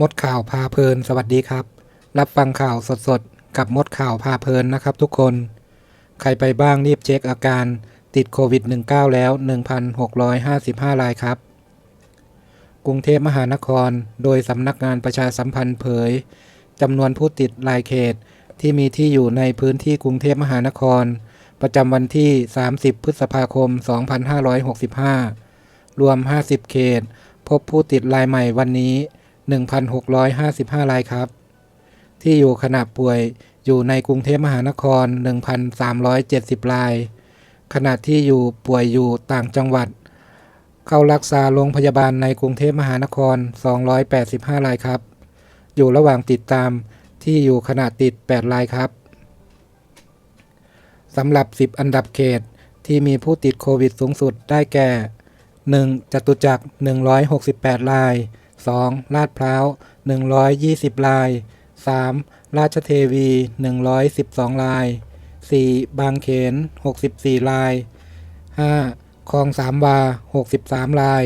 มดข่าวพาเพลิน สวัสดีครับ รับฟังข่าวสดๆ กับมดข่าวพาเพลินนะครับทุกคน ใครไปบ้างรีบเช็คอาการติดโควิด -19 แล้ว 1,655 รายครับ กรุงเทพมหานคร โดยสำนักงานประชาสัมพันธ์เผยจำนวนผู้ติดรายเขตที่มีที่อยู่ในพื้นที่กรุงเทพมหานคร ประจำวันที่ 30 พฤษภาคม 2565 รวม 50 เขต พบผู้ติดรายใหม่วันนี้ 1,655 รายครับ ที่อยู่ขณะป่วยอยู่ในกรุงเทพมหานคร 1,370 ราย ขณะที่อยู่ป่วยอยู่ต่างจังหวัด เข้ารักษาโรงพยาบาลในกรุงเทพมหานคร 285 รายครับ อยู่ระหว่างติดตามที่อยู่ขณะติด 8 รายครับสำหรับ 10 อันดับเขตที่มีผู้ติดโควิดสูงสุดได้แก่ 1. จตุจักร 168 ราย 2. ลาดพร้าว 120 ราย 3. ราชเทวี 112 ราย 4. บางเขน 64 ราย 5. คลองสามวา 63 ราย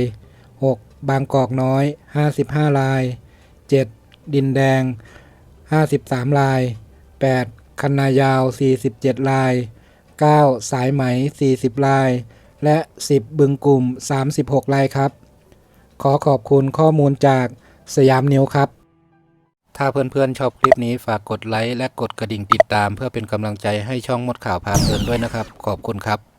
6. บางกอกน้อย 55 ราย 7. ดินแดง 53 ราย 8. คันนายาว 47 ราย 9. สายไหม 40 ราย และ 10 บึงกลุ่ม 36 รายครับ ขอขอบคุณข้อมูลจากสยามนิวครับ ถ้าเพื่อนๆชอบคลิปนี้ฝากกดไลค์และกดกระดิ่งติดตาม เพื่อเป็นกำลังใจให้ช่องมดข่าวพาเพลินด้วยนะครับ ขอบคุณครับ